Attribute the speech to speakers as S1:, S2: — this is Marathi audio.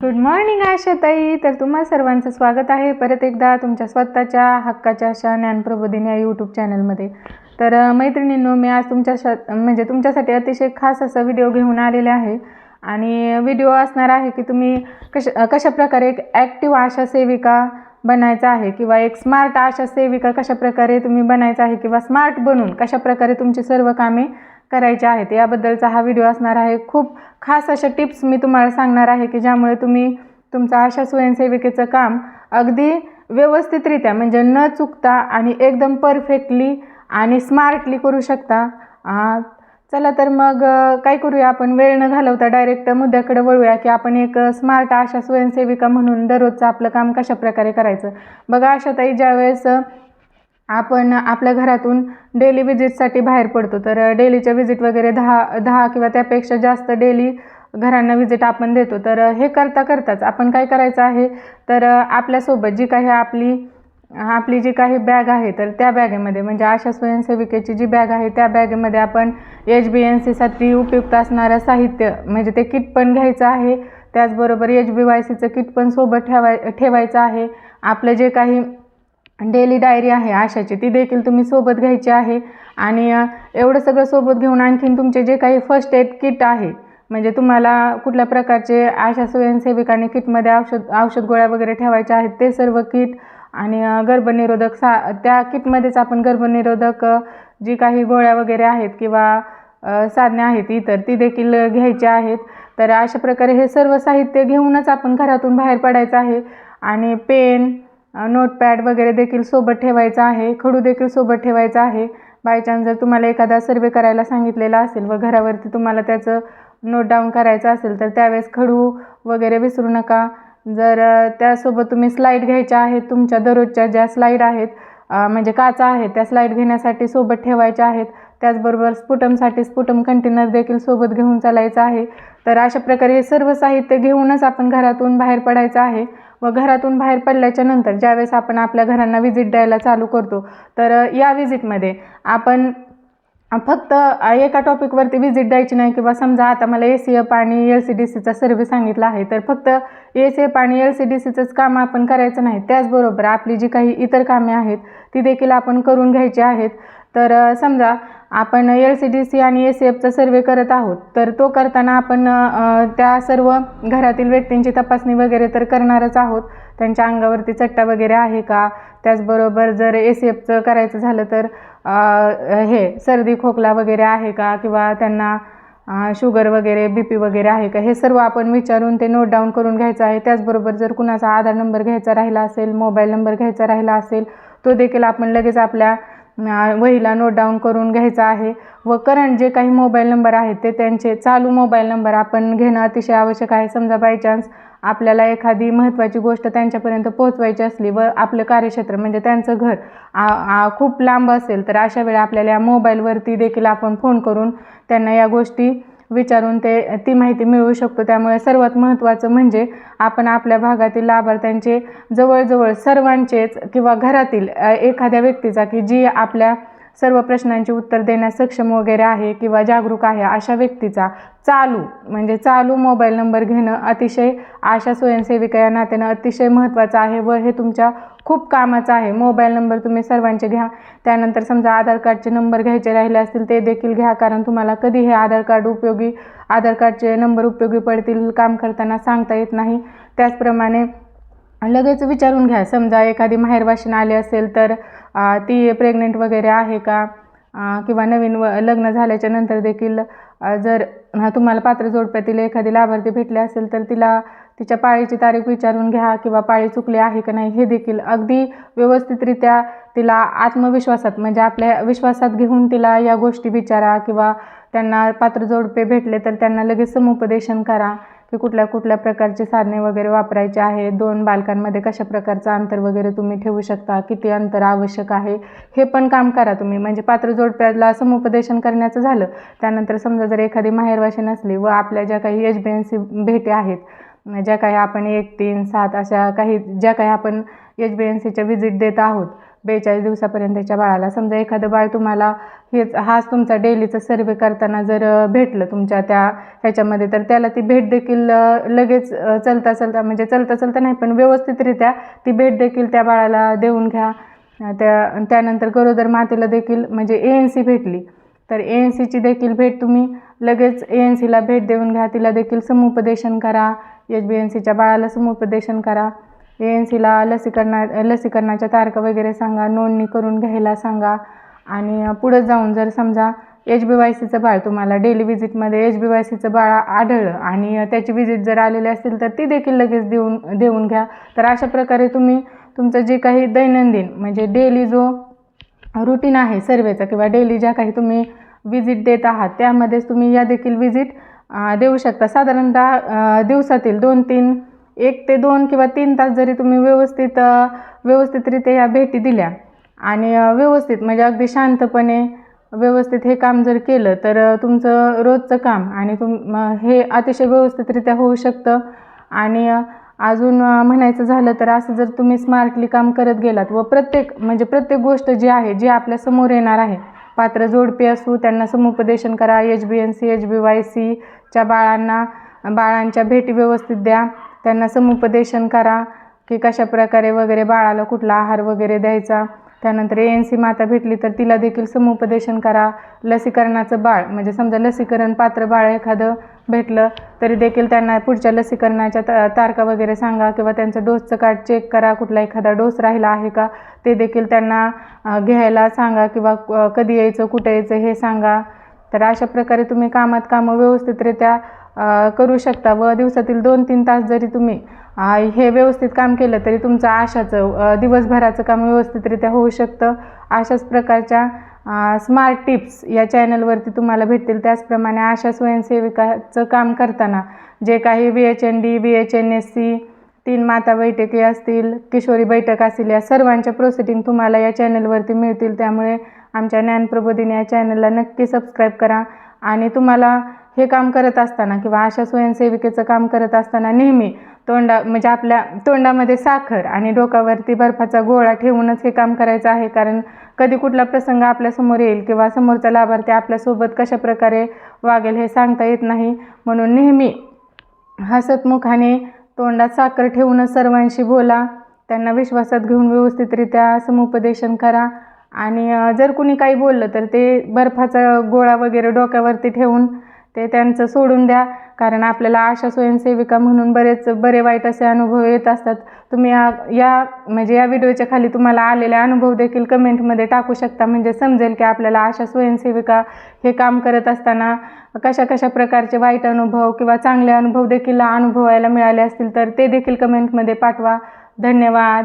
S1: गुड मॉर्निंग आशाताई तर तुम्हा सर्वांचं स्वागत आहे. परत एकदा तुमच्या स्वतःच्या हक्काच्या अशा ज्ञानप्रबोधिनी या यूट्यूब चॅनलमध्ये तर मैत्रिणींनो मी आज तुमच्या श म्हणजे तुमच्यासाठी अतिशय खास असा व्हिडिओ घेऊन आलेले आहे. आणि व्हिडिओ असणार आहे की तुम्ही कश कशा प्रकारे एक ॲक्टिव्ह आशा सेविका बनायचं आहे किंवा एक स्मार्ट आशा सेविका कशा प्रकारे तुम्ही बनायचं आहे किंवा स्मार्ट बनून कशा प्रकारे तुमची सर्व कामे करायच्या आहेत. याबद्दलचा हा व्हिडिओ असणार आहे. खूप खास अशा टिप्स मी तुम्हाला सांगणार आहे की ज्यामुळे तुम्ही तुमचं अशा स्वयंसेविकेचं काम अगदी व्यवस्थितरित्या म्हणजे न चुकता आणि एकदम परफेक्टली आणि स्मार्टली करू शकता. चला तर मग काय करूया आपण? वेळ न घालवता डायरेक्ट मुद्द्याकडे वळूया की आपण एक स्मार्ट आशा स्वयंसेविका म्हणून दररोजचं आपलं काम कशा प्रकारे करायचं? बघा आशाताई ज्यावेळेस आपण आपल्या घरातून डेली विजिटसाठी बाहेर पडतो. तर डेलीच्या विजिट वगैरे दहा दहा किंवा त्यापेक्षा जास्त डेली घरांना विजिट आपण देतो. तर हे करता करताच आपण काय करायचं आहे? तर आपल्यासोबत जी काही आपली आपली जी काही बॅग आहे तर त्या बॅगेमध्ये म्हणजे आशा स्वयंसेविकेची जी बॅग आहे त्या बॅगेमध्ये आपण एच बी एन सीसाठी उपयुक्त असणारं साहित्य म्हणजे ते किट पण घ्यायचं आहे. त्याचबरोबर एच बी वाय सीचं किट पण सोबत ठेवाय ठेवायचं आहे. आपलं जे काही डेली डायरी आहे आशाची ती देखील तुम्ही सोबत घ्यायची आहे. आणि एवढं सगळं सोबत घेऊन आणखीन तुमचे जे काही फर्स्ट एड किट आहे म्हणजे तुम्हाला कुठल्या प्रकारचे आशा स्वयंसेविकाने किटमध्ये औषध औषध गोळ्या वगैरे ठेवायच्या आहेत ते सर्व किट आणि गर्भनिरोधक सा त्या किटमध्येच आपण गर्भनिरोधक जी काही गोळ्या वगैरे आहेत किंवा साधने आहेत इतर ती देखील घ्यायची आहेत. तर अशा प्रकारे हे सर्व साहित्य घेऊनच आपण घरातून बाहेर पडायचं आहे. आणि पेन नोटपॅड वगैरे देखील सोबत ठेवायचा आहे. खडू देखील सोबत ठेवायचा आहे. बाय चान्स जर तुम्हाला एखादा सर्वे करायला सांगितलेला असेल व घरावरती तुम्हाला त्याचं नोट डाऊन करायचं असेल तर त्यावेळेस खडू वगैरे विसरू नका. जर त्यासोबत तुम्ही स्लाईड घ्यायच्या आहेत तुमच्या दररोजच्या ज्या स्लाईड आहेत म्हणजे काचा आहेत त्या स्लाईड घेण्यासाठी सोबत ठेवायच्या आहेत. त्याचबरोबर स्फुटमसाठी स्फुटम कंटेनर देखील सोबत घेऊन चालायचं आहे. तर अशा प्रकारे हे सर्व साहित्य घेऊनच आपण घरातून बाहेर पडायचं आहे. व घरातून बाहेर पडल्याच्या नंतर ज्यावेळेस आपण आपल्या घरांना व्हिजिट द्यायला चालू करतो तर या व्हिजिटमध्ये आपण फक्त एका टॉपिकवरती व्हिजिट द्यायची नाही किंवा समजा आता मला ए सी एफ आणि एल सी डी सीचा सर्व्हे सांगितला आहे तर फक्त ए सी एफ आणि एल सी डी सीचंच काम आपण करायचं नाही. त्याचबरोबर आपली जी काही इतर कामे आहेत ती देखील आपण करून घ्यायची आहेत. तर समजा आपण एल सी डी सी आणि ए सी एफचा सर्वे करत आहोत तर तो करताना आपण त्या सर्व घरातील व्यक्तींची तपासणी वगैरे तर करणारच आहोत. त्यांच्या अंगावरती चट्टा वगैरे आहे का? त्याचबरोबर जर ए सी एफचं करायचं झालं तर हे सर्दी खोकला वगैरे आहे का? किंवा त्यांना शुगर वगैरे बी पी वगैरे आहे का? हे सर्व आपण विचारून ते नोट डाऊन करून घ्यायचं आहे. त्याचबरोबर जर कुणाचा आधार नंबर घ्यायचा राहिला असेल मोबाईल नंबर घ्यायचा राहिला असेल तो देखील आपण लगेच आपल्या वहीला नोट डाऊन करून घ्यायचा आहे. व करंट जे काही मोबाईल नंबर आहेत ते त्यांचे चालू मोबाईल नंबर आपण घेणं अतिशय आवश्यक आहे. समजा बाय चान्स आपल्याला एखादी महत्त्वाची गोष्ट त्यांच्यापर्यंत पोहोचवायची असली व आपलं कार्यक्षेत्र म्हणजे त्यांचं घर आ, आ, खूप लांब असेल तर अशा वेळी आपल्याला या मोबाईलवरती देखील आपण फोन करून त्यांना या गोष्टी विचारून ते ती माहिती मिळवू शकतो. त्यामुळे सर्वात महत्त्वाचं म्हणजे आपण आपल्या भागातील लाभार्थ्यांचे जवळजवळ सर्वांचेच किंवा घरातील एखाद्या व्यक्तीचा की जी आपल्या सर्व प्रश्नांची उत्तर देण्यास सक्षम वगैरे आहे किंवा जागरूक आहे अशा व्यक्तीचा चालू म्हणजे चालू मोबाईल नंबर घेणं अतिशय आशा स्वयंसेविका या नात्यानं अतिशय महत्त्वाचं आहे व हे तुमच्या खूप कामाचं आहे. मोबाईल नंबर तुम्ही सर्वांचे घ्या. त्यानंतर समजा आधार कार्डचे नंबर घ्यायचे राहिले असतील ते देखील घ्या कारण तुम्हाला कधी हे आधार कार्ड उपयोगी आधार कार्डचे नंबर उपयोगी पडतील काम करताना सांगता येत नाही. त्याचप्रमाणे लगेच विचारून घ्या. समजा एखादी माहेरवाशीण आली असेल तर ती प्रेग्नेंट वगैरे आहे का? किंवा नवीन व लग्न झाल्याच्यानंतर देखील जर तुम्हाला पात्र जोडप्यातील एखादी लाभार्थी भेटली असेल तर तिला तिच्या पाळीची तारीख विचारून घ्या किंवा पाळी चुकली आहे का नाही हे देखील अगदी व्यवस्थितरित्या तिला आत्मविश्वासात म्हणजे आपल्या विश्वासात घेऊन तिला या गोष्टी विचारा किंवा त्यांना पात्र जोडपे भेटले तर त्यांना लगेच समुपदेशन करा. की कुठल्या कुठल्या प्रकारचे साधने वगैरे वापरायचे आहे दोन बालकांमध्ये कशा प्रकारचं अंतर वगैरे तुम्ही ठेवू शकता किती अंतर आवश्यक आहे हे पण काम करा तुम्ही. म्हणजे पात्र जोडप्याला समुपदेशन करण्याचं झालं त्यानंतर समजा जर एखादी माहेरवाशी नसली व आपल्या ज्या काही एच बी एन सी भेटी आहेत ज्या काही आपण एक तीन सात अशा काही ज्या काही आपण एच बी एन सीच्या व्हिजिट देत आहोत बेचाळीस दिवसापर्यंतच्या बाळाला. समजा एखादं बाळ तुम्हाला हेच हाच तुमचा डेलीचा सर्वे करताना जर भेटलं तुमच्या त्या ह्याच्यामध्ये तर त्याला ती भेट देखील लगेच चलता चलता म्हणजे चलता चलता नाही पण व्यवस्थितरित्या ती भेट देखील त्या बाळाला देऊन घ्या. त्या त्यानंतर गरोदर मातेला देखील म्हणजे ए एन सी भेटली. तर ए एन सीची देखील भेट तुम्ही लगेच ए एन सीला भेट देऊन घ्या. तिला देखील समुपदेशन करा. एच बी एन सीच्या बाळाला समुपदेशन करा. ए एन सीला लसीकरणा लसीकरणाच्या तारखा वगैरे सांगा नोंदणी करून घ्यायला सांगा. आणि पुढं जाऊन जर समजा एच बी वाय सीचं बाळ तुम्हाला डेली व्हिजिटमध्ये एच बी वाय सीचं बाळ आढळलं आणि त्याची व्हिजिट जर आलेली असेल तर ती देखील लगेच देऊन देऊन घ्या. तर अशा प्रकारे तुम्ही तुमचं जे काही दैनंदिन म्हणजे डेली जो रुटीन आहे सर्वेचा किंवा डेली ज्या काही तुम्ही व्हिजिट देत आहात त्यामध्येच तुम्ही या देखील विजिट देऊ शकता. साधारणतः दिवसातील दोन तीन एक ते दोन किंवा तीन तास जरी तुम्ही व्यवस्थित व्यवस्थितरित्या या भेटी दिल्या आणि व्यवस्थित म्हणजे अगदी शांतपणे व्यवस्थित हे काम जर केलं तर तुमचं रोजचं काम आणि तुम हे अतिशय व्यवस्थितरित्या होऊ शकतं. आणि अजून म्हणायचं झालं तर असं जर तुम्ही स्मार्टली काम करत गेलात व प्रत्येक म्हणजे प्रत्येक गोष्ट जी आहे जी आपल्यासमोर येणार आहे पात्र जोडपी असू त्यांना समुपदेशन करा H B N C H B Y सीच्या बाळांना बाळांच्या भेटी व्यवस्थित द्या. त्यांना समुपदेशन करा की कशा प्रकारे वगैरे बाळाला कुठला आहार वगैरे द्यायचा. त्यानंतर ए एन सी माता भेटली तर तिला देखील समुपदेशन करा. लसीकरणाचं बाळ म्हणजे समजा लसीकरण पात्र बाळ एखादं भेटलं तरी देखील त्यांना पुढच्या लसीकरणाच्या ता तारखा वगैरे सांगा किंवा त्यांचं डोसचं कार्ड चेक करा कुठला एखादा डोस राहिला आहे का ते देखील त्यांना घ्यायला सांगा किंवा कधी यायचं कुठं यायचं हे सांगा. तर अशा प्रकारे तुम्ही कामात कामं व्यवस्थितरित्या करू शकता व दिवसातील दोन तीन तास जरी तुम्ही हे व्यवस्थित काम केलं तरी तुमचं आशाचं दिवसभराचं काम व्यवस्थितरित्या होऊ शकतं. अशाच प्रकारच्या स्मार्ट टिप्स या चॅनलवरती तुम्हाला भेटतील. त्याचप्रमाणे आशा स्वयंसेविकाचं काम करताना जे काही V H N D V H N S C तीन माता बैठकी असतील किशोरी बैठक असतील या सर्वांच्या प्रोसिडिंग तुम्हाला या चॅनलवरती मिळतील. त्यामुळे आमच्या ज्ञानप्रबोधिनी या चॅनलला नक्की सबस्क्राईब करा. आणि तुम्हाला हे काम करत असताना किंवा अशा स्वयंसेविकेचं काम करत असताना नेहमी तोंडा म्हणजे आपल्या तोंडामध्ये साखर आणि डोक्यावरती बर्फाचा गोळा ठेवूनच हे काम करायचं आहे. कारण कधी कुठला प्रसंग आपल्यासमोर येईल किंवा समोरचा लाभार्थी आपल्यासोबत कशा प्रकारे वागेल हे सांगता येत नाही. म्हणून नेहमी हसतमुखाने तोंडात साखर ठेवूनच सर्वांशी बोला. त्यांना विश्वासात घेऊन व्यवस्थितरित्या समुपदेशन करा. आणि जर कुणी काही बोललं तर ते बर्फाचा गोळा वगैरे डोक्यावरती ठेवून ते त्यांचं सोडून द्या. कारण आपल्याला आशा स्वयंसेविका म्हणून बरेच बरे वाईट असे अनुभव येत असतात. तुम्ही या या म्हणजे या व्हिडिओच्या खाली तुम्हाला आलेले अनुभव देखील कमेंटमध्ये टाकू शकता. म्हणजे समजेल की आपल्याला आशा स्वयंसेविका हे काम करत असताना कशा कशा प्रकारचे वाईट अनुभव किंवा चांगले अनुभव देखील अनुभवायला मिळाले असतील तर ते देखील कमेंटमध्ये पाठवा. धन्यवाद.